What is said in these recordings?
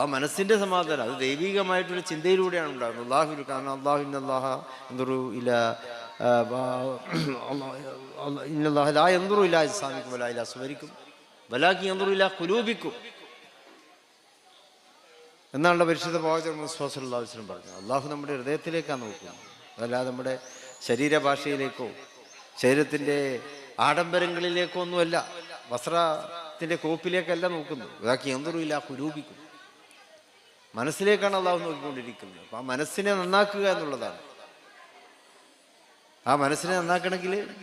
ആ മനസ്സിന്റെ സമാധാനം അത് ദൈവികമായിട്ടൊരു ചിന്തയിലൂടെയാണ് ഉണ്ടാകുന്നത്. അള്ളാഹു കാരണം അള്ളാഹു അള്ളാഹ എന്തൊരു ഇല്ല ഇന്നല്ലാഹ എന്തൊരു ഇല്ല ഇസ്ലാമിക്കും വല ഇല്ല സുവരിക്കും. വലാക്കി എന്തൊരു ഇല്ല കുലൂപിക്കും എന്നാണ് പരിശുദ്ധ പ്രവാചകൻ മുസ്ഫാസ്ലാസ്ലം പറഞ്ഞത് അള്ളാഹു നമ്മുടെ ഹൃദയത്തിലേക്കാണ് നോക്കുന്നത്. അതല്ലാതെ നമ്മുടെ ശരീരഭാഷയിലേക്കോ ശരീരത്തിന്റെ ആഡംബരങ്ങളിലേക്കോ ഒന്നുമല്ല വസ്ത്രത്തിന്റെ കോപ്പിലേക്കല്ല നോക്കുന്നത്. ഇതാക്കി എന്തൊരുമില്ല കുരൂപിക്കും മനസ്സിലേക്കാണ് അള്ളാഹു നോക്കിക്കൊണ്ടിരിക്കുന്നത്. അപ്പം ആ മനസ്സിനെ നന്നാക്കുക എന്നുള്ളതാണ്. ആ മനസ്സിനെ നന്നാക്കണമെങ്കിൽ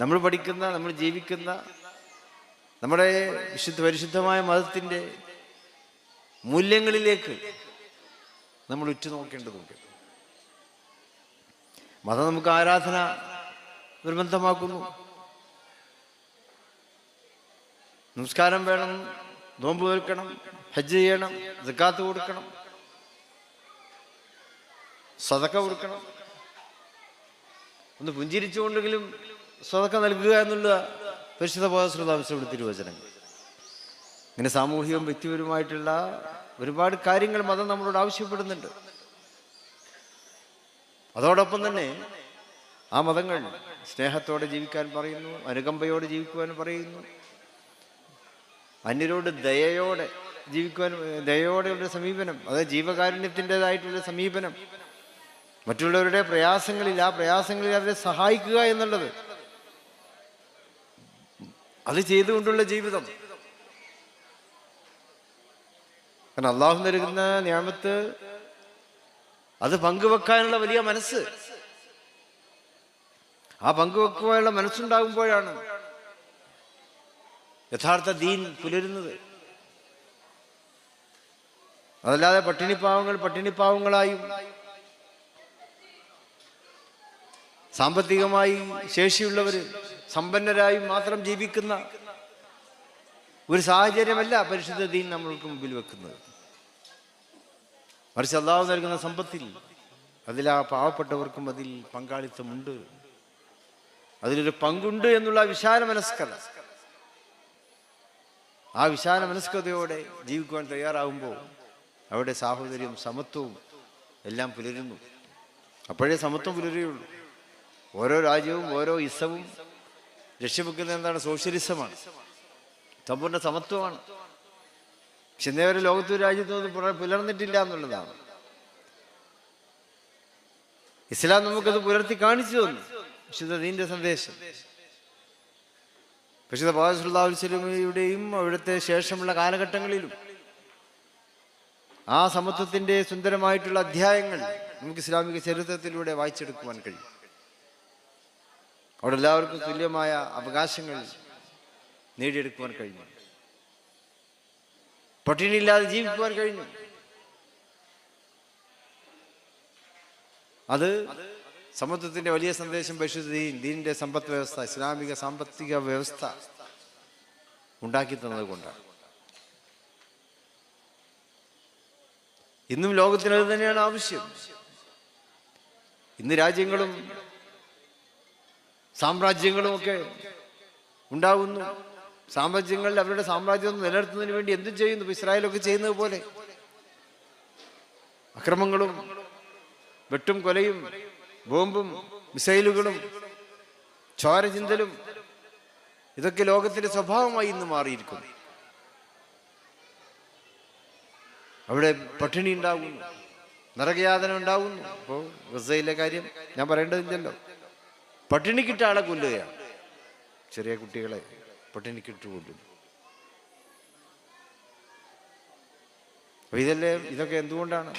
നമ്മൾ പഠിക്കുന്ന നമ്മൾ ജീവിക്കുന്ന നമ്മുടെ വിശുദ്ധ പരിശുദ്ധമായ മതത്തിന്റെ മൂല്യങ്ങളിലേക്ക് നമ്മൾ ഉറ്റുനോക്കേണ്ടതുണ്ട്. മതം നമുക്ക് ആരാധന നിർബന്ധമാക്കുന്നു. നമസ്കാരം വേണം നോമ്പ് തീർക്കണം ഹജ്ജ് ചെയ്യണം ജക്കാത്ത് കൊടുക്കണം സതക്ക കൊടുക്കണം. ഒന്ന് പുഞ്ചിരിച്ചുകൊണ്ടെങ്കിലും സതക്ക നൽകുക എന്നുള്ള പരിശുദ്ധ ബോധശ്രോതാംശയുടെ തിരുവചനങ്ങൾ. ഇങ്ങനെ സാമൂഹികവും വ്യക്തിപരമായിട്ടുള്ള ഒരുപാട് കാര്യങ്ങൾ മതം നമ്മളോട് ആവശ്യപ്പെടുന്നുണ്ട്. അതോടൊപ്പം തന്നെ ആ മതങ്ങൾ സ്നേഹത്തോടെ ജീവിക്കാൻ പറയുന്നു അനുകമ്പയോടെ ജീവിക്കുവാൻ പറയുന്നു അന്യരോട് ദയയോടെ ജീവിക്കുവാൻ ദയയോടെയുള്ള സമീപനം അതായത് ജീവകാരുണ്യത്തിന്റെതായിട്ടുള്ള സമീപനം. മറ്റുള്ളവരുടെ പ്രയാസങ്ങളിൽ ആ പ്രയാസങ്ങളിൽ അവരെ സഹായിക്കുക എന്നുള്ളത്. അത് ചെയ്തുകൊണ്ടുള്ള ജീവിതം. കാരണം അള്ളാഹു നൽകുന്ന ഞാമത്ത് അത് പങ്കുവെക്കാനുള്ള വലിയ മനസ്സ്. ആ പങ്കുവെക്കുവാനുള്ള മനസ്സുണ്ടാകുമ്പോഴാണ് യഥാർത്ഥ ദീൻ പുലരുന്നത്. അതല്ലാതെ പട്ടിണിപ്പാവങ്ങൾ പട്ടിണിപ്പാവങ്ങളായും സാമ്പത്തികമായി ശേഷിയുള്ളവർ സമ്പന്നരായി മാത്രം ജീവിക്കുന്ന ഒരു സാഹചര്യമല്ല പരിശുദ്ധ ദീൻ നമ്മൾക്ക് മുമ്പിൽ വെക്കുന്നത്. മറിച്ച് അള്ളാഹു നൽകുന്ന സമ്പത്തിൽ അതിൽ ആ പാവപ്പെട്ടവർക്കും അതിൽ പങ്കാളിത്തമുണ്ട്. അതിലൊരു പങ്കുണ്ട് എന്നുള്ള വിശാല മനസ്കത. ആ വിശാല മനസ്കതയോടെ ജീവിക്കുവാൻ തയ്യാറാവുമ്പോൾ അവിടെ സാഹോദര്യം സമത്വവും എല്ലാം പുലരുന്നു. അപ്പോഴേ സമത്വം പുലരുകയുള്ളൂ. ഓരോ രാജ്യവും ഓരോ ഇസവും ലക്ഷ്യമിക്കുന്ന എന്താണ്? സോഷ്യലിസമാണ്. സമ്പൂർണ സമത്വമാണ്. ഇന്നേ ലോകത്തൊരു രാജ്യത്തൊന്നും പുല- പുലർന്നിട്ടില്ല എന്നുള്ളതാണ്. ഇസ്ലാം നമുക്കത് പുലർത്തി കാണിച്ചു തന്നു. വിശുദ്ധ ദീന്റെ സന്ദേശം. വിശുദ്ധ പാദസുല്ലാസ്ലമിയുടെയും അവിടുത്തെ ശേഷമുള്ള കാലഘട്ടങ്ങളിലും ആ സമത്വത്തിന്റെ സുന്ദരമായിട്ടുള്ള അധ്യായങ്ങൾ നമുക്ക് ഇസ്ലാമിക ചരിത്രത്തിലൂടെ വായിച്ചെടുക്കുവാൻ കഴിയും. അവിടെ എല്ലാവർക്കും തുല്യമായ അവകാശങ്ങൾ നേടിയെടുക്കുവാൻ കഴിഞ്ഞു. പട്ടിണിയില്ലാതെ ജീവിക്കുവാൻ കഴിഞ്ഞു. അത് സമത്വത്തിന്റെ വലിയ സന്ദേശം പരിശുദ്ധ ദീൻ ദീനിന്റെ സമ്പദ് വ്യവസ്ഥ ഇസ്ലാമിക സാമ്പത്തിക വ്യവസ്ഥ ഉണ്ടാക്കി തന്നത് കൊണ്ടാണ്. ഇന്നും ലോകത്തിന് അത് തന്നെയാണ് ആവശ്യം. ഇന്ന് രാജ്യങ്ങളും സാമ്രാജ്യങ്ങളും ഒക്കെ ഉണ്ടാകുന്നു സാമ്രാജ്യങ്ങളിൽ അവരുടെ സാമ്രാജ്യം നിലനിർത്തുന്നതിന് വേണ്ടി എന്തും ചെയ്യുന്നു. ഇസ്രായേലൊക്കെ ചെയ്യുന്നത് പോലെ. അക്രമങ്ങളും വെട്ടും കൊലയും ബോംബും മിസൈലുകളും ചോരചിന്തലും ഇതൊക്കെ ലോകത്തിന്റെ സ്വഭാവമായി ഇന്ന് മാറിയിരിക്കുന്നു. അവിടെ പട്ടിണി ഉണ്ടാകുന്നു നരകയാതന ഉണ്ടാകുന്നു. അപ്പോൾ ഗസയിലെ കാര്യം ഞാൻ പറയേണ്ടതില്ലല്ലോ. പട്ടിണിക്കിട്ട ആളെ കൊല്ലുകയാണ് ചെറിയ കുട്ടികളെ പട്ടിണി കൊല്ലുന്നു അപ്പൊ ഇതല്ലേ ഇതൊക്കെ എന്തുകൊണ്ടാണ്?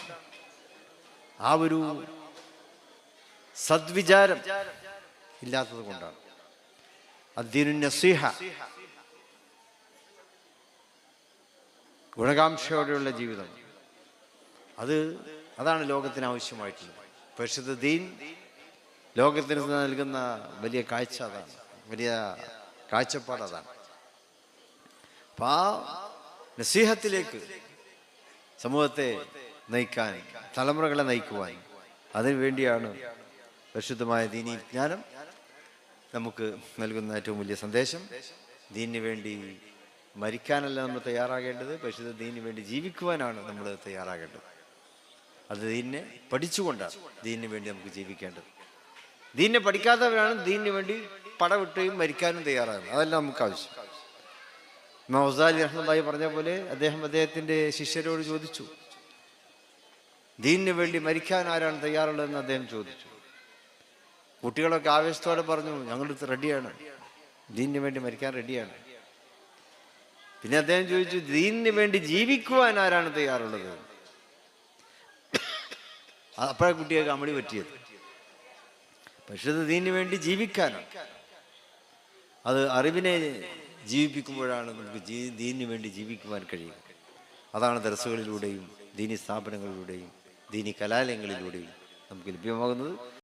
ആ ഒരു സദ്വിചാരം ഇല്ലാത്തത് കൊണ്ടാണ്. അദ്ദീനു ഗുണകാംക്ഷയോടെയുള്ള ജീവിതം. അത് അതാണ് ലോകത്തിന് ആവശ്യമായിട്ടുള്ളത്. പരിശുദ്ധ ദീൻ ലോകത്തിന് നൽകുന്ന വലിയ കാഴ്ച അതാണ്. വലിയ കാഴ്ചപ്പാട് അതാണ്. അപ്പൊ ആ നസീഹത്തിലേക്ക് സമൂഹത്തെ നയിക്കാൻ തലമുറകളെ നയിക്കുവാൻ അതിനു വേണ്ടിയാണ് പരിശുദ്ധമായ ദീനി ജ്ഞാനം നമുക്ക് നൽകുന്ന ഏറ്റവും വലിയ സന്ദേശം. ദീനിന് വേണ്ടി മരിക്കാനല്ല നമ്മൾ തയ്യാറാകേണ്ടത് പരിശുദ്ധ ദീനിന് വേണ്ടി ജീവിക്കുവാനാണ് നമ്മൾ തയ്യാറാകേണ്ടത്. അത് ദീനിനെ പഠിച്ചുകൊണ്ടാണ് ദീനിന് വേണ്ടി നമുക്ക് ജീവിക്കേണ്ടത്. ദീനിനെ പഠിക്കാത്തവരാണ് ദീനിന് വേണ്ടി പടവിട്ടുകയും മരിക്കാനും തയ്യാറാകുന്നത്. അതല്ല നമുക്ക് ആവശ്യം. മൗസാലി അഹമ്മദായി പറഞ്ഞ പോലെ അദ്ദേഹം അദ്ദേഹത്തിന്റെ ശിഷ്യരോട് ചോദിച്ചു ദീനിന് വേണ്ടി മരിക്കാൻ ആരാണ് തയ്യാറുള്ളതെന്ന് അദ്ദേഹം ചോദിച്ചു. കുട്ടികളൊക്കെ ആവേശത്തോടെ പറഞ്ഞു ഞങ്ങൾ റെഡിയാണ് ദീനിന് വേണ്ടി മരിക്കാൻ റെഡിയാണ് പിന്നെ അദ്ദേഹം ചോദിച്ചു ദീനിന് വേണ്ടി ജീവിക്കുവാൻ ആരാണ് തയ്യാറുള്ളത്? അപ്പോഴാണ് കുട്ടികൾക്ക് അമ്മടി പറ്റിയത്. പക്ഷെ അത് ദീനിന് വേണ്ടി ജീവിക്കാനാണ്. അത് അറിവിനെ ജീവിപ്പിക്കുമ്പോഴാണ് നമുക്ക് ദീനിന് വേണ്ടി ജീവിക്കുവാൻ കഴിയുക. അതാണ് ദർസുകളിലൂടെയും ദീനി സ്ഥാപനങ്ങളിലൂടെയും ദീനി കലാലയങ്ങളിലൂടെയും നമുക്ക് ലഭ്യമാകുന്നത്.